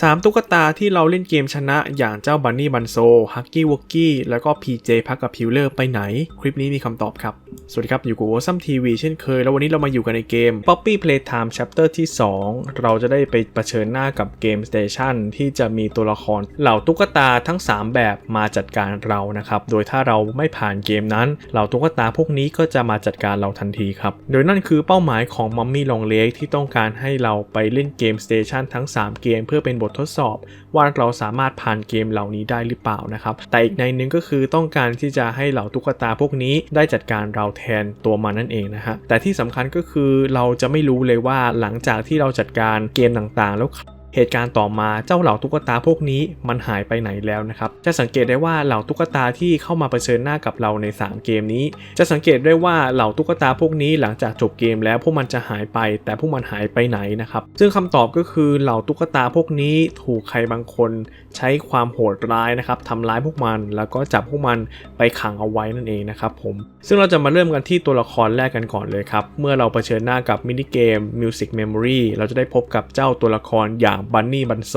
3 ตุ๊กตาที่เราเล่นเกมชนะอย่างเจ้าบันนี่บันโซฮักกี้วอกกี้แล้วก็ PJ พักกับพิวเลอร์ไปไหน คลิปนี้มีคำตอบครับ สวัสดีครับ อยู่กับ Awesome TV เช่นเคย แล้ววันนี้เรามาอยู่กันในเกม Poppy Playtime Chapter ที่ 2 เราจะได้ไปเผชิญหน้ากับเกม Station ที่จะมีตัวละครเหล่าตุ๊กตาทั้ง 3 แบบมาจัดการเรานะครับ โดยถ้าเราไม่ผ่านเกมนั้น เหล่าตุ๊กตาพวกนี้ก็จะมาจัดการเราทันทีครับโดยนั่นคือเป้าหมายของมัมมี่ลองเล็กที่ต้องการให้เราไปเล่นเกม Station ทั้ง 3 เกมเพื่อเป็นบททดสอบ ว่าเราสามารถผ่านเกมเหล่านี้ได้หรือเปล่านะครับ แต่อีกในนึงก็คือต้องการที่จะให้เหล่าตุ๊กตาพวกนี้ได้จัดการเราแทนตัวมันนั่นเองนะฮะแต่ที่สำคัญก็คือเราจะไม่รู้เลยว่าหลังจากที่เราจัดการเกมต่างๆ แล้ว เหตุการณ์ต่อมาเจ้าเหล่าตุ๊กตาพวกนี้มันหายไปไหนแล้วนะครับ จะสังเกตได้ว่าเหล่าตุ๊กตาที่เข้ามาเผชิญหน้ากับเราใน 3 เกมนี้ จะสังเกตได้ว่าเหล่าตุ๊กตาพวกนี้หลังจากจบเกมแล้วพวกมันจะหายไป แต่พวกมันหายไปไหนนะครับ ซึ่งคำตอบก็คือเหล่าตุ๊กตาพวกนี้ถูกใครบางคนใช้ความโหดร้ายนะครับทำร้ายพวกมัน แล้วก็จับพวกมันไปขังเอาไว้นั่นเองนะครับผม ซึ่งเราจะมาเริ่มกันที่ตัวละครแรกกันก่อนเลยครับ เมื่อเราเผชิญหน้ากับมินิเกม Music Memory เราจะได้พบกับเจ้าตัวละครอย่างบันนี่บันโซ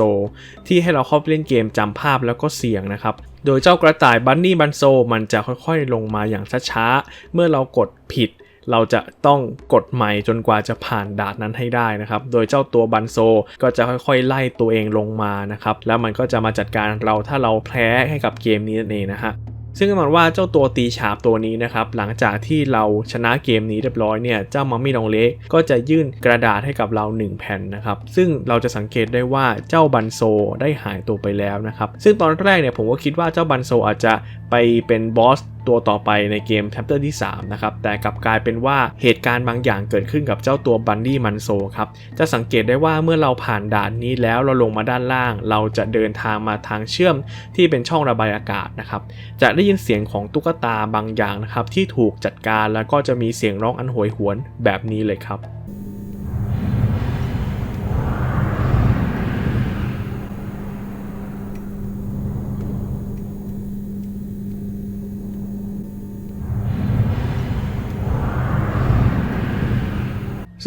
ที่ให้เราเข้าไปเล่นเกมจำภาพแล้วก็เสียงนะครับ โดยเจ้ากระต่ายบันนี่บันโซมันจะค่อยๆ ลงมาอย่างช้าๆ เมื่อเรากดผิด เราจะต้องกดใหม่จนกว่าจะผ่านด่านนั้นให้ได้นะครับ โดยเจ้าตัวบันโซก็จะค่อยๆ ไล่ตัวเองลงมานะครับ แล้วมันก็จะมาจัดการเราถ้าเราแพ้ให้กับเกมนี้นั่นเองนะฮะ ซึ่งแน่นอนว่าเจ้าตัวตีฉาบตัวนี้นะครับหลังจากที่เราชนะเกมนี้เรียบร้อยเนี่ยเจ้ามัมมี่ลองเล็กก็จะยื่นกระดาษให้กับเรา 1 แผ่นนะครับซึ่งเราจะสังเกตได้ว่าเจ้าบันโซได้หายตัวไปแล้วนะครับซึ่งตอนแรกเนี่ยผมก็คิดว่าเจ้าบันโซอาจจะไปเป็นบอส ตัวต่อไปในเกม chapter ที่3นะครับแต่กลับกลายเป็นว่าเหตุการณ์บางอย่างเกิดขึ้นกับเจ้าตัวบันดี้มันโซครับจะสังเกตได้ว่าเมื่อเราผ่านด่านนี้แล้วเราลงมาด้านล่าง เราจะเดินทางมาทางเชื่อมที่เป็นช่องระบายอากาศนะครับจะได้ยินเสียงของตุ๊กตาบางอย่างนะครับที่ถูกจัดการแล้วก็จะมีเสียงร้องอันโหยหวนแบบนี้เลยครับ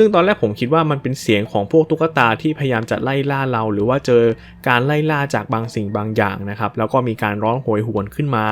ซึ่งตอนแรกผมคิดว่ามันเป็นเสียงของพวกตุ๊กตาที่พยายามจะไล่ล่าเรา หรือว่าเจอการไล่ล่าจากบางสิ่งบางอย่างนะครับ แล้วก็มีการร้องโหยหวนขึ้นมา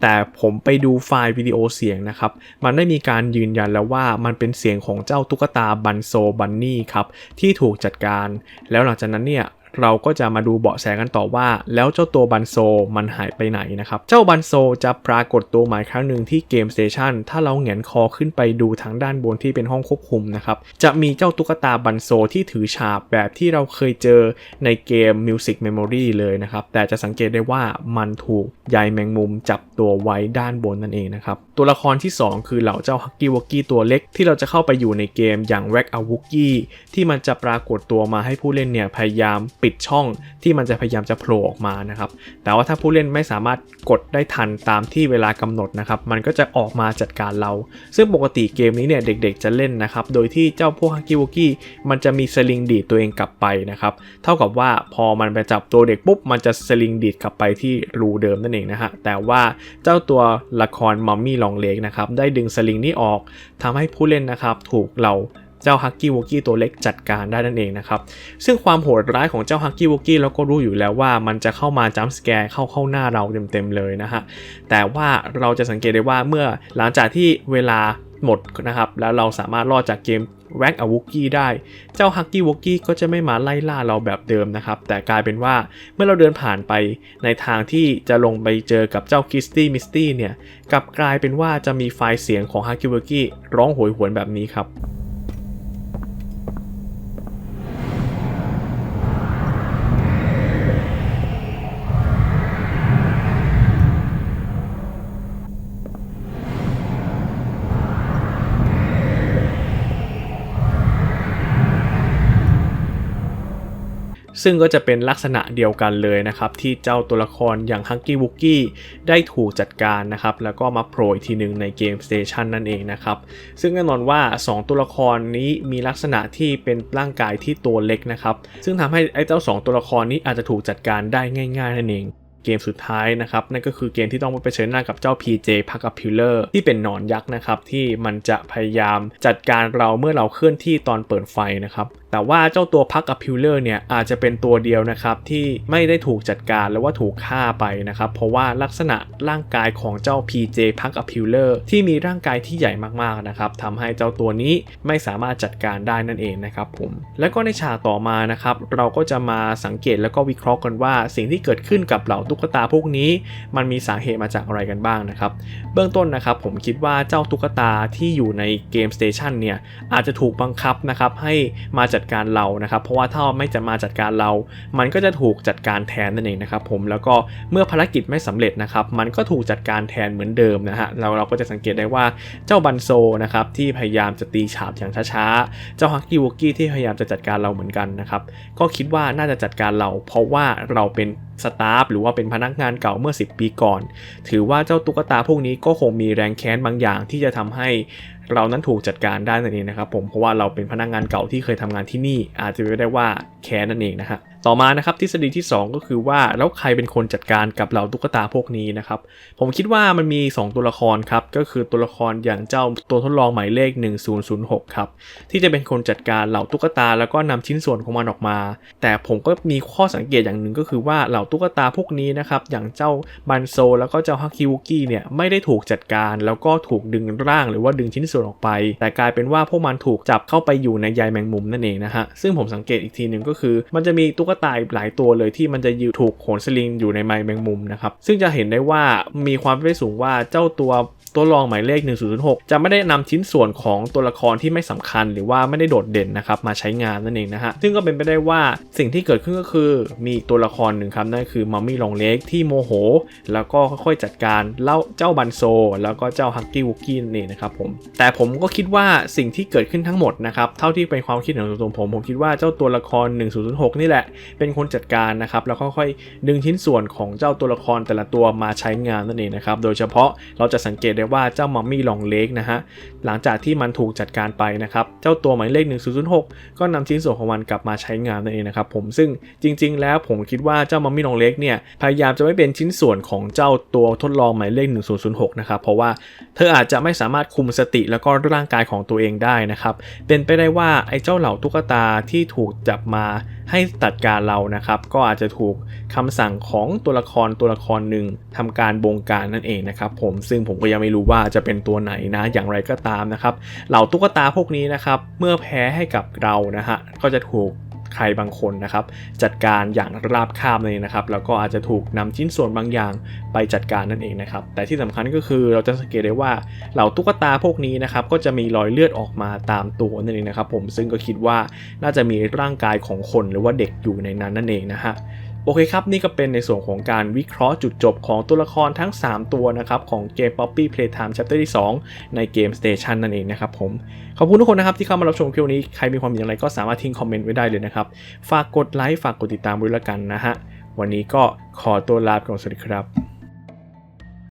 แต่ผมไปดูไฟล์วิดีโอเสียงนะครับ มันได้มีการยืนยันแล้วว่ามันเป็นเสียงของเจ้าตุ๊กตาบันโซบันนี่ครับที่ถูกจัดการ แล้วหลังจากนั้นเนี่ย เราก็จะมาดูเบาะแสกันต่อว่า แล้วเจ้าตัวบันโซมันหายไปไหนนะครับ เจ้าบันโซจะปรากฏตัวหม่ครั้งหนึ่งที่เกมสเตชันถ้าเราแหงนคอขึ้นไปดูทางด้านบนที่เป็นห้องควบคุมนะครับ จะมีเจ้าตุ๊กตาบันโซที่ถือฉาบแบบที่เราเคยเจอในเกม Music Memory เลยนะครับ แต่จะสังเกตได้ว่ามันถูกใยแมงมุมจับตัวไว้ด้านบนนั่นเองนะครับ ตัวละครที่ 2 คือเหล่าเจ้าฮักกี้วอกกี้ตัวเล็กที่เราจะเข้าไปอยู่ในเกมอย่างแร็กอาวุกี้ที่มันจะปรากฏตัวมาให้ผู้เล่นเนี่ยพยายามปิดช่องที่มันจะพยายามจะโผล่ออกมานะครับแต่ว่าถ้าผู้เล่นไม่สามารถกดได้ทันตามที่เวลากำหนดนะครับมันก็จะออกมาจัดการเรา ซึ่งปกติเกมนี้เนี่ยเด็กๆจะเล่นนะครับโดยที่เจ้าพวกฮักกี้วกกี้มันจะมีสลิงดีดตัวเองกลับไปนะครับเท่ากับว่าพอมันไปจับตัวเด็กปุ๊บมันจะสลิงดีดกลับไปที่รูเดิมนั่นเองนะฮะแต่ว่าเจ้าตัวละครมัมมี่ลองเล็กนะครับได้ดึงสลิงนี้ออกทำให้ผู้เล่นนะครับถูกเรา เจ้าฮักกี้วอกกี้ตัวเล็กจัดการได้นั่นเองนะครับ ซึ่งความโหดร้ายของเจ้าฮักกี้วอกกี้เราก็รู้อยู่แล้วว่ามันจะเข้ามาจัมป์สแกร์เข้าเข้าหน้าเราเต็มๆเลยนะฮะ แต่ว่าเราจะสังเกตได้ว่าเมื่อหลังจากที่เวลาหมดนะครับ แล้วเราสามารถรอดจากเกมแว็กอวุกี้ได้ เจ้าฮักกี้วอกกี้ก็จะไม่มาไล่ล่าเราแบบเดิมนะครับ แต่กลายเป็นว่าเมื่อเราเดินผ่านไปในทางที่จะลงไปเจอกับเจ้าคิสตี้มิสตี้เนี่ยกลับกลายเป็นว่าจะมีไฟล์เสียงของฮักกี้วอกกี้ร้องโหยหวนแบบนี้ครับ ซึ่งก็จะเป็นลักษณะเดียวกันเลยนะครับ ที่เจ้าตัวละครอย่างฮักกี้วุกกี้ได้ถูกจัดการนะครับ แล้วก็มาโผล่อีกทีหนึ่งในเกม Station นั่นเองนะครับ ซึ่งแน่นอนว่า 2 ตัวละครนี้มีลักษณะที่เป็นร่างกายที่ตัวเล็กนะครับ ซึ่งทำให้ไอ้เจ้า 2 ตัวละครนี้อาจจะถูกจัดการได้ง่าย ๆ นั่นเองเกมสุดท้ายนะครับนั่นก็คือเกมที่ต้องไปเผชิญหน้ากับเจ้า PJ พักกับพิลเลอร์ที่เป็นหนอนยักษ์นะครับที่มันจะพยายามจัดการเราเมื่อเราเคลื่อนที่ตอนเปิดไฟนะครับแต่ว่าเจ้าตัวพักกับพิลเลอร์เนี่ยอาจจะเป็นตัวเดียวนะครับที่ไม่ได้ถูกจัดการหรือว่าถูกฆ่าไปนะครับเพราะว่าลักษณะร่างกายของเจ้า PJ พักกับพิลเลอร์ที่มีร่างกายที่ใหญ่มากๆนะครับทำให้เจ้าตัวนี้ไม่สามารถจัดการได้นั่นเองนะครับผมแล้วก็ในฉากต่อมานะครับเราก็จะมาสังเกตแล้วก็วิเคราะห์กันว่า สิ่งที่เกิดขึ้นกับเหล่าตุ๊กตาพวกนี้ มันมีสาเหตุมาจากอะไรกันบ้างนะครับเบื้องต้นนะครับผมคิดว่าเจ้าตุ๊กตาที่อยู่ในเกมสเตชันเนี่ยอาจจะถูกบังคับนะครับให้มาจัดการเรานะครับ เพราะว่าถ้าไม่จะมาจัดการเรา มันก็จะถูกจัดการแทนนั่นเองนะครับผมแล้วก็เมื่อภารกิจไม่สำเร็จนะครับ มันก็ถูกจัดการแทนเหมือนเดิมนะฮะเราเราก็จะสังเกตได้ว่าเจ้าบันโซนะครับที่พยายามจะตีฉาบอย่างช้าๆ เจ้าฮักกี้วอกกี้ที่พยายามจะจัดการเราเหมือนกันนะครับก็คิดว่าน่าจะจัดการเรา เพราะว่าเราเป็นสตาฟหรือว่าเป็นพนักงานเก่าเมื่อ 10 ปีก่อน ถือว่าเจ้าตุ๊กตาพวกนี้ก็คงมีแรงแค้นบางอย่างที่จะทำให้ เรานั้นถูกจัดการได้นั่นเองนะครับผมเพราะว่าเราเป็นพนักงานเก่าที่เคยทำงานที่นี่อาจจะเป็นได้ว่าแค้นนั่นเองนะฮะต่อมานะครับทฤษฎีที่ 2 ก็คือว่าแล้วใครเป็นคนจัดการกับเหล่าตุ๊กตาพวกนี้นะครับผมคิดว่ามันมี 2 ตัวละครครับก็คือตัวละครอย่างเจ้าตัวทดลองหมายเลข 1006ครับที่จะเป็นคนจัดการเหล่าตุ๊กตา แล้วก็นำชิ้นส่วนของมันออกมา แต่ผมก็มีข้อสังเกตอย่างหนึ่งก็คือว่าเหล่าตุ๊กตาพวกนี้นะครับอย่างเจ้าบันโซ แล้วก็เจ้าฮักคิวกี้เนี่ยไม่ได้ถูกจัดการ แล้วก็ถูกดึงร่างหรือว่าดึงชิ้นส่วนออกไป แต่กลายเป็นว่าพวกมันถูกจับเข้าไปอยู่ในใยแมงมุมนั่นเองนะฮะซึ่งผมสังเกตอีกทีหนึ่งก็คือ มันจะมีตุ๊กกตาหลายตัวเลยที่มันจะอยู่ถูกโขนสลิงอยู่ในใยแมงมุมนะครับซึ่งจะเห็นได้ว่ามีความเป็นไปสูงว่าเจ้าตัวตัวรองหมายเลข 1006 จะไม่ได้นำชิ้นส่วนของตัวละครที่ไม่สำคัญหรือว่าไม่ได้โดดเด่นนะครับมาใช้งานนั่นเองนะฮะ ซึ่งก็เป็นไปได้ว่าสิ่งที่เกิดขึ้นก็คือมีตัวละครหนึ่งครับนั่นคือมัมมี่ลองเล็กที่โมโห แล้วก็ค่อยๆจัดการเล่าเจ้าบันโซ แล้วก็เจ้าฮักกี้วุกกี้นั่นเองนะครับผม แต่ผมก็คิดว่าสิ่งที่เกิดขึ้นทั้งหมดนะครับเท่าที่เป็นความคิดของตัวผมผมคิดว่าเจ้าตัวละคร 1006 นี่แหละเป็นคนจัดการนะครับแล้วค่อยๆดึงชิ้นส่วนของเจ้าตัวละครแต่ละตัวมาใช้งานนั่นเองนะครับโดยเฉพาะเราจะสังเกตได้ว่าเจ้ามัมมี่ลองเล็กนะฮะหลังจากที่มันถูกจัดการไปนะครับเจ้าตัวหมายเลข 1006 ก็นำชิ้นส่วนของมันกลับมาใช้งานนั่นเองนะครับผมซึ่งจริง ๆ แล้วผมคิดว่าเจ้ามัมมี่ลองเล็กเนี่ยพยายามจะไม่เป็นชิ้นส่วนของเจ้าตัวทดลองหมายเลข 1006 นะครับเพราะว่าเธออาจจะไม่สามารถคุมสติแล้วก็ร่างกายของตัวเองได้นะครับเป็นไปได้ว่าไอ้เจ้าเหล่าตุ๊กตาที่ถูกจับมาให้ตัดการเรานะครับ ก็อาจจะถูกคำสั่งของตัวละครตัวละครหนึ่งทำการบงการนั่นเองนะครับผมซึ่งผมก็ยังไม่รู้ว่าจะเป็นตัวไหนนะอย่างไรก็ตามนะครับเหล่าตุ๊กตาพวกนี้นะครับเมื่อแพ้ให้กับเรานะฮะก็จะถูก ใครบางคนนะครับ จัดการอย่างราบคาบเลยนะครับ แล้วก็อาจจะถูกนำชิ้นส่วนบางอย่างไปจัดการนั่นเองนะครับ แต่ที่สำคัญก็คือเราจะสังเกตได้ว่าเหล่าตุ๊กตาพวกนี้นะครับ ก็จะมีรอยเลือดออกมาตามตัวนั่นเองนะครับ ผมซึ่งก็คิดว่าน่าจะมีร่างกายของคนหรือว่าเด็กอยู่ในนั้นนั่นเองนะฮะ โอเคครับ นี่ก็เป็นในส่วนของการวิเคราะห์จุดจบของตัวละครทั้ง 3 ตัวนะครับของเกม Poppy Playtime Chapter ที่ 2 ในเกม Station นั่นเองนะครับผม ขอบคุณทุกคนนะครับที่เข้ามารับชมคลิปนี้ ใครมีความเห็นอย่างไรก็สามารถทิ้งคอมเมนต์ไว้ได้เลยนะครับ ฝากกดไลค์ ฝากกดติดตามด้วยละกันนะฮะ วันนี้ก็ขอตัวลาไปก่อนสวัสดีครับ